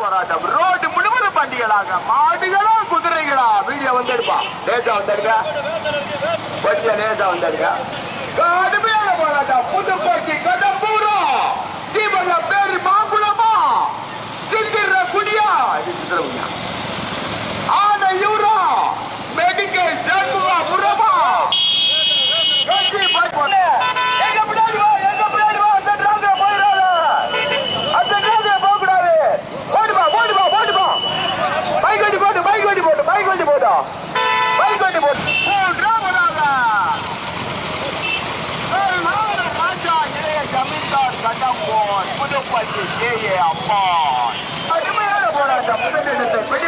போராட்டம். ரோடு முழுவதும் பண்டிகளாக. மாடுகளா குதிரைகளா? வீடியோ வந்துடுப்பா லேசா வந்துருங்க கொஞ்சம் லேசா வந்திருக்க. கடுமையான போராட்டம். புதுக்கோட்டை கடம்பூரா தீபங்க பேரு மாங்குளமா? சித்திர குடியா? இது சித்திர குடியா? புதுப்பட்டி கே ஏ அம்மா கடுமையான போராட்டம் முதலிடத்தை பிடிப்பதற்கு